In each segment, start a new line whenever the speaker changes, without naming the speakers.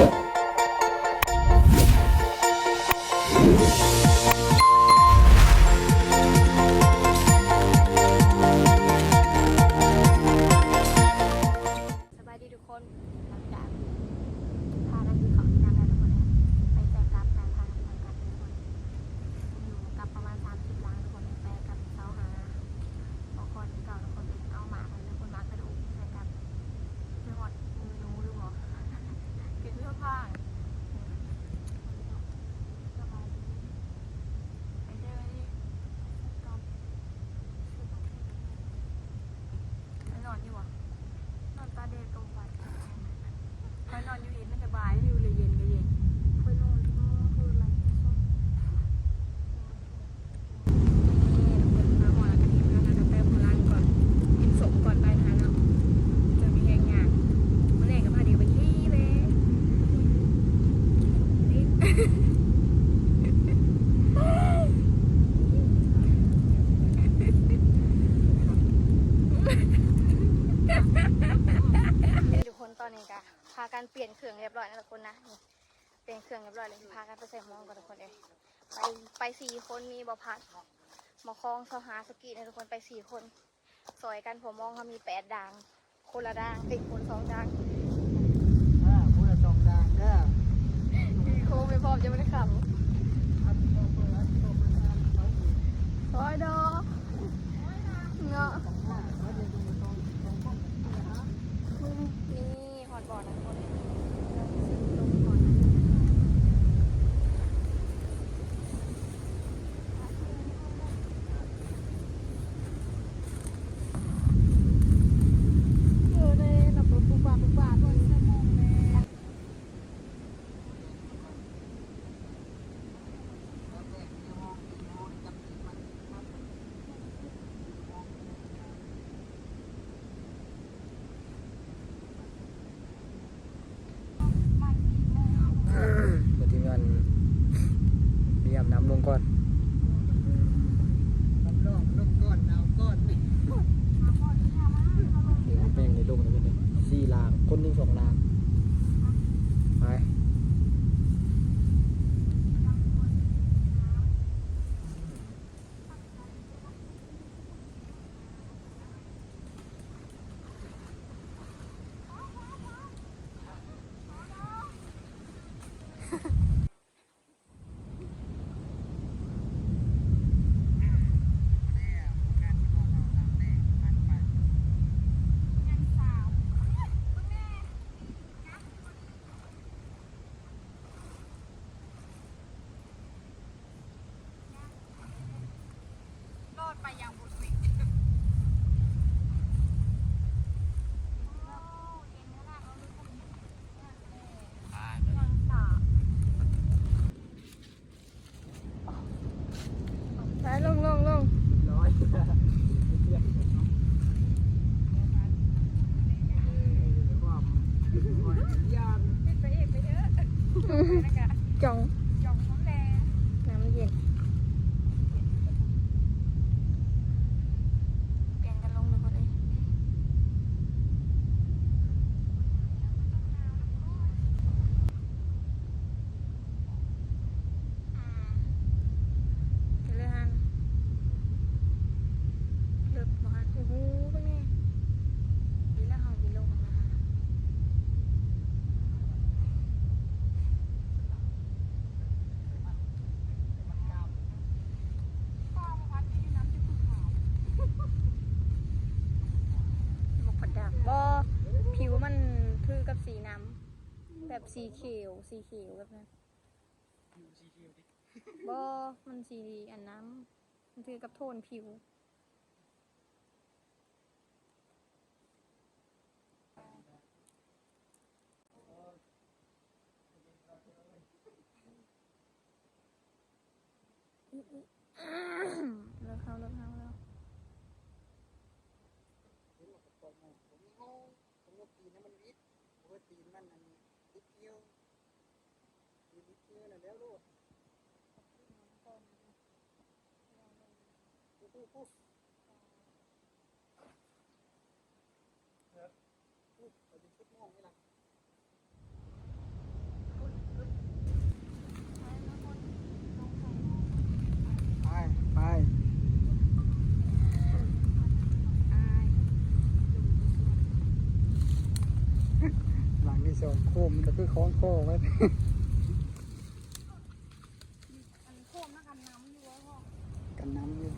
Thank you. ไปสี่คนมีบอพัดหมอคองสหาสกีนะทุกคนไปสี่คน สวยกันผมมองเขามีแปดดังคนละดังติดคนสองดัง
น่าคนละสองดังเด้อ
มีโค้งไม่พร้อมจะไม่ได้ขับ สีเขียว
สีเขียว
แบบนั้นผิวสีเขียวดิบอมันสีอันน้ำมันคือกับโทนผิว เลิกเข้าเลิกเข้าแล้ว
ผมงงผมงงตีนมันวิทย์ผมตีนมันอันนี้ เดียวดูนิดเดียวะแล้วลูกปุ๊บปุ๊บบปุ๊บเราจะชุดม่วงนี่แหละ มก็คือคล้องคอไว้
อันโคมนักกันน้ำอยู่พ่อ
กันน้ำอยู่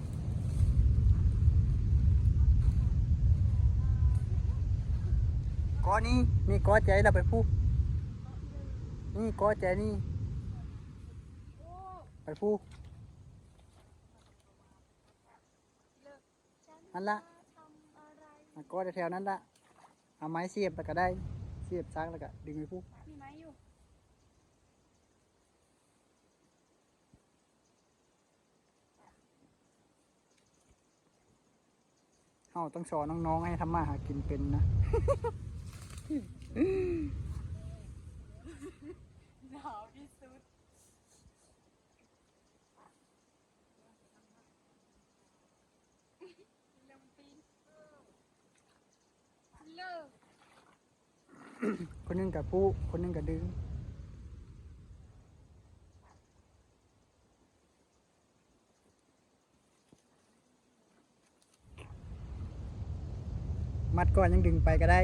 ก้อนี้นี่ก้อใจเราไปพูดนี่ก้อใจนี่
โอ้
ไปพูด
เลิกฉัน
นั่นละ
ทำอะไร
มันก้อแถวๆนั้นละเอาไม้เสียบแล้วก็ได้ เสียบซักแล้วก็ดึงไปพูด
มีไหมอยู่
เฮาต้องสอนน้องๆให้ทำมาหากินเป็นนะ
หนาวที่สุดเริ่มปีนเลิก
คนหนึงกับพูคนหนึงกับดึง มัดก่อนยังดึงไปก็ได้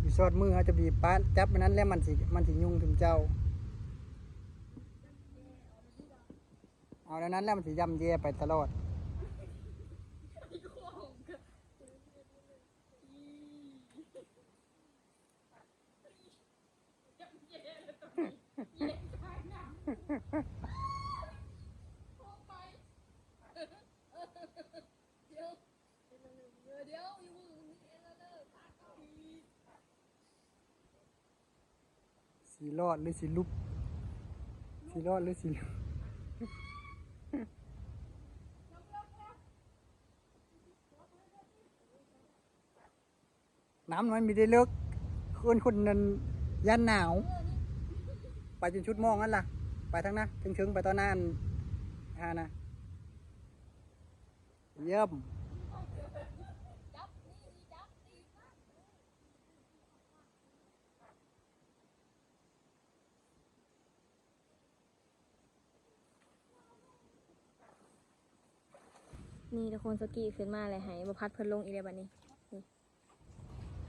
อยู่ซอดมือเขาจะบีบป้าจับมันนั้นแล้วมันสิมันสิยุ่งถึงเจ้า เอาแล้วนั้นแล้วมันสิย่ำแย่ไปตลอด
เดี๋ยวอยู่มือนี่แล้วเลิก
สีรอดหรือสีลุบสีรอดหรือสีลุบน้ำมันมีได้เลิกคนคนนั้นยันหนาว ไปจนชุดมองนั่นล่ะ ไปทั้งนั้นถึงๆไปตอนนั้นฮานะเยี่ยม
นี่ทุกคนสกีขึ้นมาเลยให้มาพัดเพิ่นลงอีกแล้วบัดนี้นี่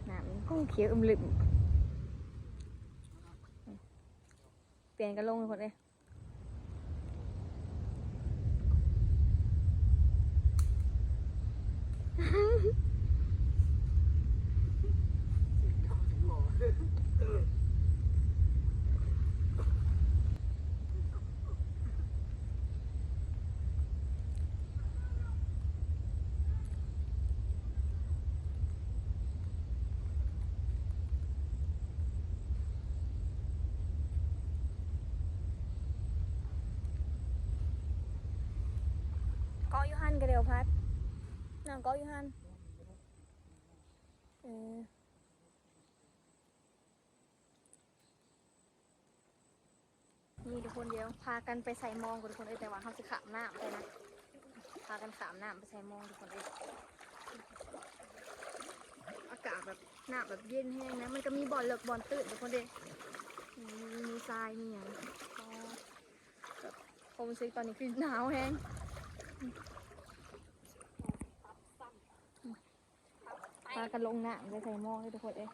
น้ำกุ้งเขียวอึมลึมเปลี่ยนกันลงทุกคนเลย นกันเดียวพัดนั่งกาะอยูฮันเออนี่ทุกคนเดียวพากันไปใส่มองกับทุกคนเอ้ยแต่ว่าเขาจะขามหน้ำไปนะพากันขามหน้ำไปใส่มองทุกคนเอ้ยอากาศแบบหน้ำแบบเย็นแห้งนะมันก็มีบ่อนเลิกบ่อนตื่นทุกคนเด้มีมีทรายมีอย่างอ๋อแบบความรู้สึกตอนนี้คือหนาวแห้ง พากันลงหนังไปใส่หม้อให้ทุกคนเอ้ย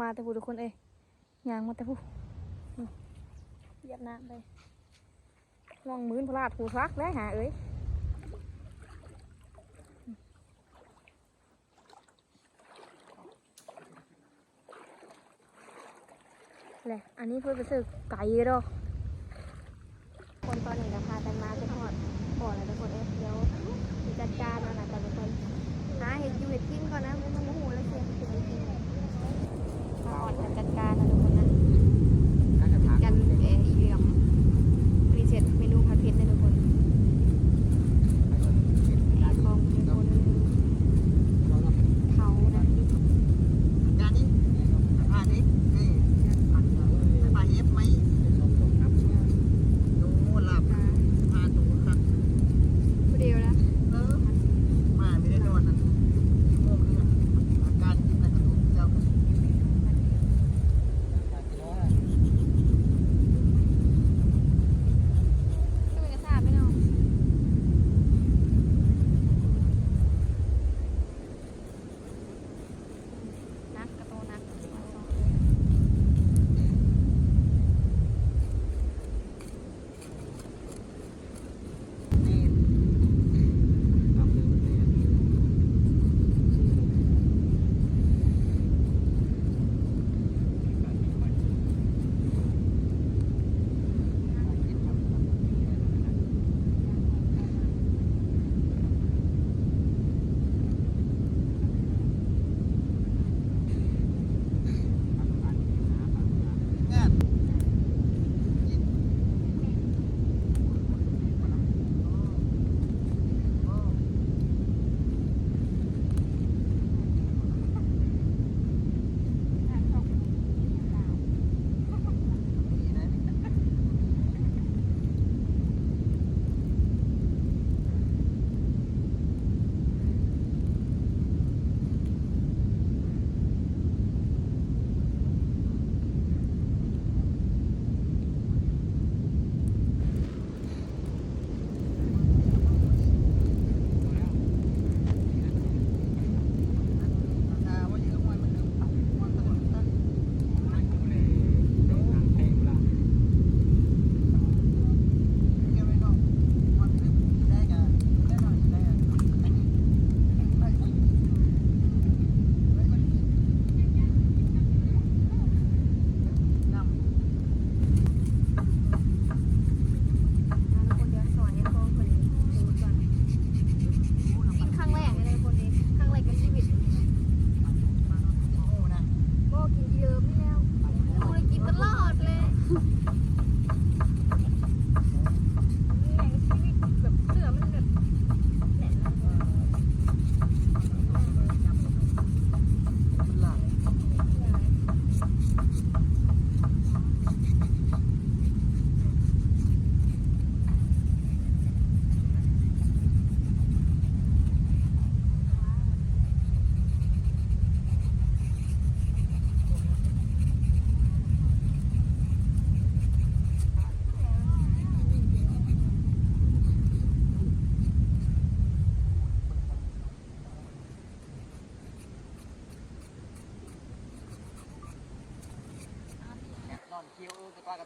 มาแต่ผู้ทุกคนเอ้ยยางมาแต่ผู้เหยียบน้ำไปลองมือนพลาดผูฟักได้หาเอ้ย เลยอันนี้เพื่อไปซื้อไก่ดอก
คนตอนนี้ก็พากันมาจะทอดอ่อนเลยทุกคนเอ๊ะเดี๋ยวจัดการนะนะทุกคนหาเห็ดยูเห็ดกินก่อนนะไม่ต้องหูแล้วเสียงเสียงกินมาอ่อนกันจัดการนะทุกคนนะ
กั
นเออีเหลี่ยมรีเซ็ตเมนู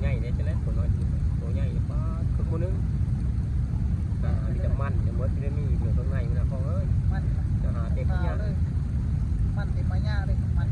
ให
เนี่
ยใช่ไห
มตั
วน้อยตัวใหญ่
ป้าคือคนนึงมีแต่มันแต่
เมื่อที่ได้มีเหลื
อ
ตัวไหนนะพ่อเอ้ยจะหาเต็
มปัญญาเลยมันเต็ม
ปัญญาเลยมัน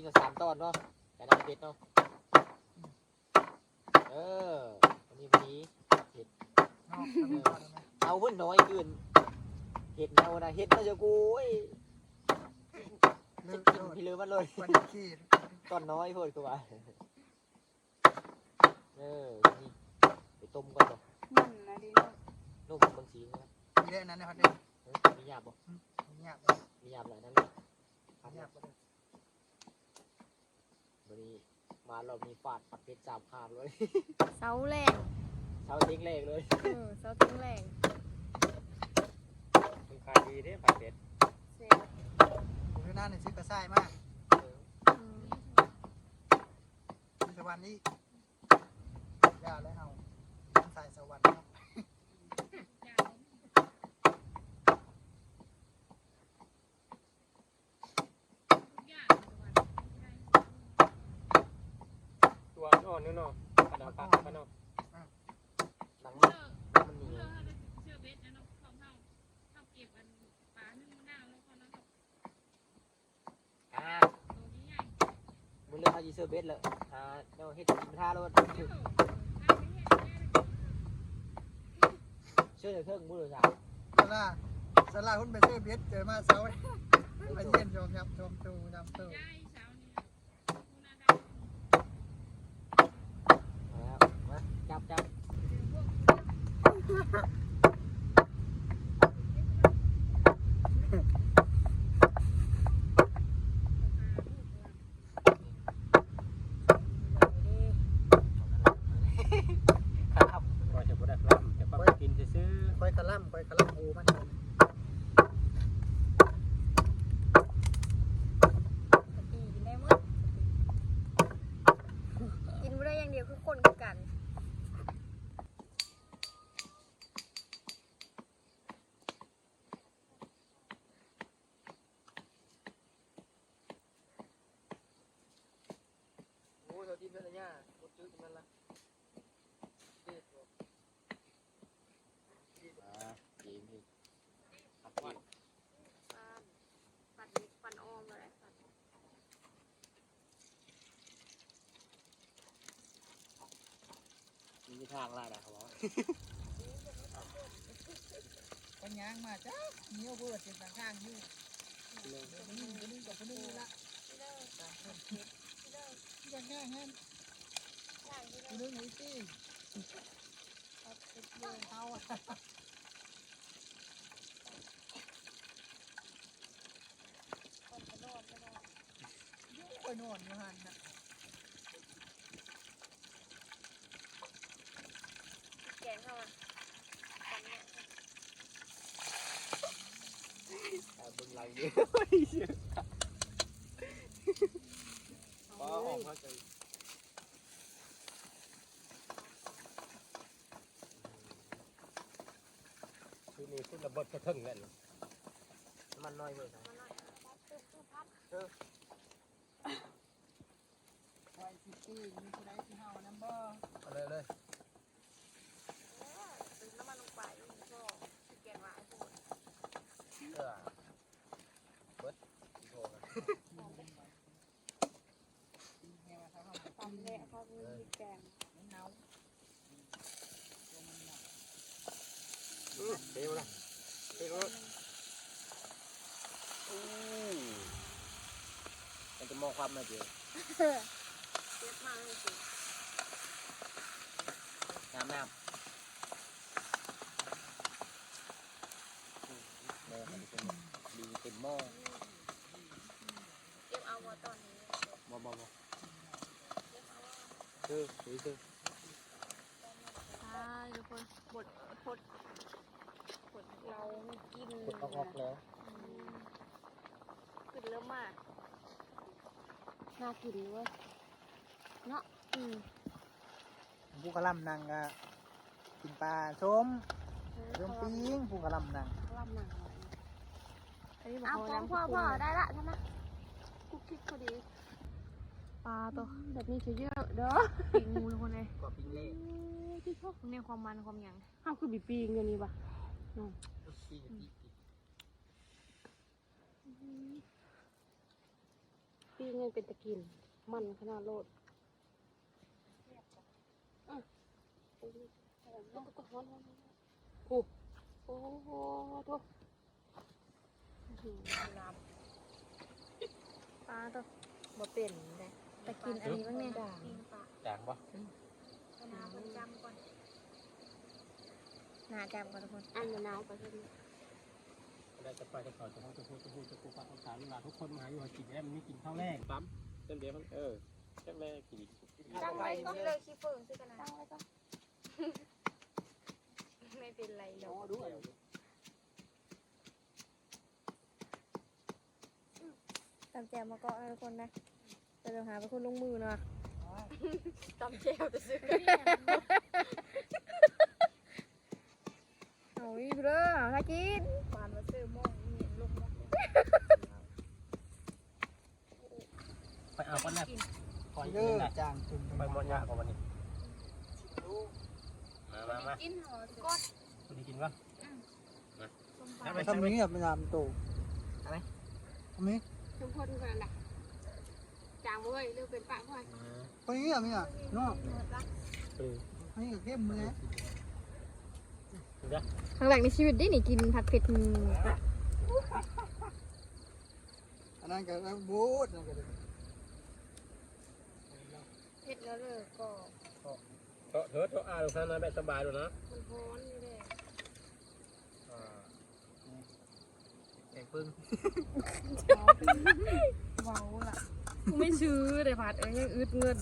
งกั
น
สามตอนเนาะไก่ดำเด็ดเนาะเออวันนี้วันนี้
นอกทำก่อนได้ไหม
เอาเพิ่นน้อยเกินเห็ดแนวนะเห็ดมาจะกูโอ้ย
เลิ
จะ
ก
กิน
โดด
พี่ลืมมันเลย
วันขี้
ตอนน้อยเพิ่นตัวเออนี่ไปต้มก่อนบ่
มันนะดิเนาะ
นุ่มบางสีนะ
มีได้นั้นนะครับเด็ก
เออมีหยาบบ่
เงียบเลย
มีหยาบหลายนั่นเลยพัน
เงี
ห
ย
ยา
บบเลย
วันนี้มาเรามีฟาดปัดเพชรสามขาดเลย
เสาแรง
เช้าทิ้งเลขเลย
เออเสาทิ้งแรง
มันขายดีเด้ผัดเผ็ด
เสร็จ
ผมที่หน้าในซื้อกระส่ายมาก
เออ
อืม
มีสวรรค์นี่ยาแล้วเอาสายสวรรค์ครับ
ตัวอ่อนๆเนาะขนาดปากขนาด
หนังมันหนังมันเหนียว อ่ามึง เลือกเลยอ่าเนาะเฮ็ดกินท่าแล้วเชื่อเถอะมึงเลยจ้ะ
สลาสลาคุณไปซื้อเบียดเจอมาเสาไปเยี่ยนชมครับชมตูดำตู
จับจับ
ก็จะบ่ได้ล้ำแต่ก็กินซื้อ
คอยขล่ำคอยขล่ำหูมัน
อีกินได้หมดกินไม่ได้อย่างเดียวคือคนคือกัน
โอ้ยเราทีมเพื่อนเนี่ยหมดจืดมันละเด็ดบ่อ่าเกมนี่ครับว่า
ปันปันนิดปันออมเลยปัน
มี ทางล่านะครับว่า
ปัญญางมาจ้าเนี้ยวเบิดเป็นทางข้างอยู่ดี๋ยวนี้เดี๋ยวนี้กับคนนี้ละตามคนคิดยังแง่เงี้ยคนนึงไอ้ที่ติดเลยเอาอะ
คนจะโดดจะโดด
คอยนอนอยู่หันนะ
แกงเข้ามาปันเนี่ย
แต่บึงไหลเยอะป้าออกเข้าใจ
คือมีคุณระเบิดกระทึงนั่น
มันน้อยเว้ยนะ
มาหน่อยปั๊บปุ๊บปุ๊บพับ
คอยสิตี้มีคนใดที่เฮาน้ำบ่
เอาเลยเลย
ตำ
เละข้าวมีแกง
เร็ว
ละเร็วละอู้
มันจะมองความมาเดีย
วเจ็บมากเลยสิ
น้ำน้ำเต็มหม้อ
บ่บ่เออสวยเด้อ
ใช่ทุกคนบดพดพดเรากิน
กดออกแล้ว
อืมขึ้นเริ่มมากน่ากินเว้ยเนาะอืม
ผู้กระลำนางก็กินปลาส้มเริ่มปิ้งผู้กระลำนาง
ลำหนังเอาพอพอพอได้ละท่านนะ กุ๊กกิ๊กพอดีปลาตัวแบบนี้เยอะๆเด้อปีงูทุกคนเลย
กว่าปิ้งเล่
ที่ชอบในความมันความหยัง
ข้าวคือบีปีเงินนี่ปะ
ปิ้งกับปิ้ง
ปีเงินเป็นตะกิน มันขนาดโลดอะโอ้โหแล้วก็ฮ้อนฮ้
ปลาตัว
มาเป็นได้
แต่กินอันนี้บ้างเนี่ย
จางบ่
น้ำมันจำก่อนหนาจำก่อนทุกคน
อันมะนาวไปเท่านี้
ได้จะไปจะขอจะพูดจะพูดจะพูดจะพูดฟังภาษาเวลาทุกคนมาอยู่กินแล้วมันไม่กินข้าวแรกปั๊มเส้นเดียวมันเออแค่แรกกิน
ตั้งไว้ก็เลยขี้เฟิงซื้อกันนะตั้งไว้ก็ไม่เป็นไรหรอก
ดูอัน
ตำแจวมาเกาะนะทุกคนนะแต่เราหาเป็นคนลงมือเนาะตำแจวจะซื้อเอาอีกเด้อถ้ากินปานมาซื้อหม้อนี่ลงหม้อ
ไปเอาก้อนแรกคอย
เด้
กิ
อน
ได้
จางจุ่ม
ไปหมดยากกว่าวันนี้มามามา
กินห่อก้อน
คุณได้กินป่ะ
ส้ม
ได้
ป
ไหม
ลา
ทำนี้แบบไม่ทำโตทำนี้
ทุกคนกันแหละจางเว้ยเรื่องเป็นปะพ่อย
คนนี้แบบนี้อะเนาะ
เออ
อันนี้ก็เข้มมือ
ครั้งแรกในชีวิตได้นี่กินผัดเผ็ดหมู
อันนั้นก็บูดนั่นก็
เผ็ดแล้วเลยก็
เถอะเถอะเถอะอ่าลูกค้านะแบบสบายเลยนะ
มันฮ้อนนี่แหละ
แกงปึ้ง
เว้าล่ะกูไม่ซื้อเลยผัดเอ้ยยังอึดเงิน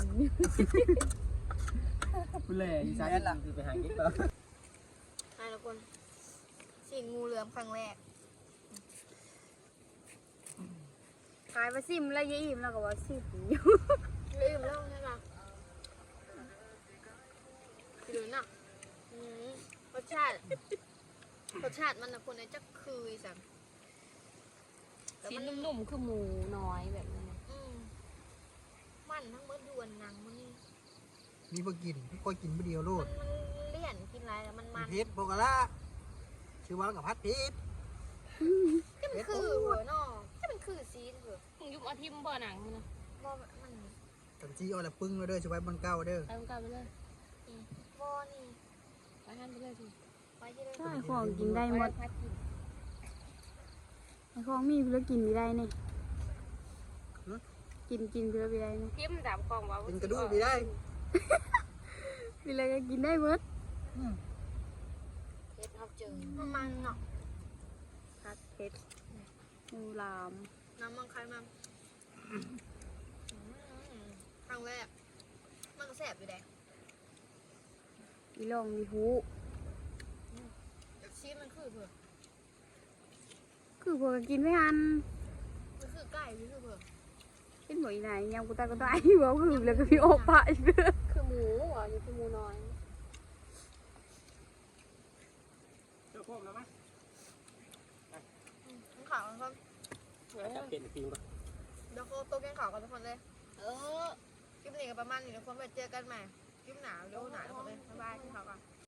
คุณแหล่อีสานล่ะคือไปหากิ๊กต่อ
ให้ทุกคนสินงูเหลือมครั้งแรกขายมาซิมแล้วยายอิ่มแล้วก็ว่าซิมอยู่อิ่มแล้วใช่ไหมหรือน่ะรสชาติรสชาติมันนะคนเนี่ยจะคือสั่ง แต่
ชิ้
มันน
นุ่มๆ คือหมูน้อยแบบนี้
อืมมันทั้งเมื่อดวนหนังมันนี่
มีบ่กินพี่ก็กินบ่เดียวโล
มั
ด
นมันเลี่ยนกินอะไรแล้วมันมัน
เพชรโบกะละชื่อว่ากับพัดเพชร
ก็มันคือหัวเนอก็มันคือซีนเหรอ
มึงยุบอาทิมบ่หนังมันนะ
ว่ามัน
กันจีเอาละปึ้งมาเด้อชื่อไว้บนเก้าเด้อ
ไปมึงกลับไปเลย
ว่านี่
ไปหันไปเลยสิ
ไปที่ได้
ใช่ของกินได้หมด
พัดกิน
ไอ้ ของมีเพื่อกินไม่ได้เนี่ยกินกินเพื่อไม่ได้เนี่ย
พิมพ์ดำกล่องว่า
เป็นกระดูกไปได้
มีอะไรก็กินได้หมด
อืม
เพชรเขาเจอมันมันเนาะ
ผัดเผ็ดหมูหลาม
น้ำมันใครมันครั้งแรกมันก็แสบอยู่แดง
อีหลองมีหู
ซีนมันคือเผือก
คือพวกกินไม่ทัน
มันคือไก่มันคือเผือก
เป็นหมอีไหนยำกูตาก็ตายอยู่เอาคือแล้วก็พี่โอปะอีกเด้อคือหมูอะนี่คือหมูน้อย
เจ้าพวกแล้วมั้ย
มันขาวมันก็
จะเปลี่ยนฟิวป่ะ
เดี๋ยวเขาโต๊ะแกงขาวกันทุกคนเลย เออคลิปนี้ก็ประมาณนี้ทุกคนไปเจอกันใหม่คลิปหนาวเดี๋ยวหนาวทุกคนเลยบ๊ายบายที่เขาก่อน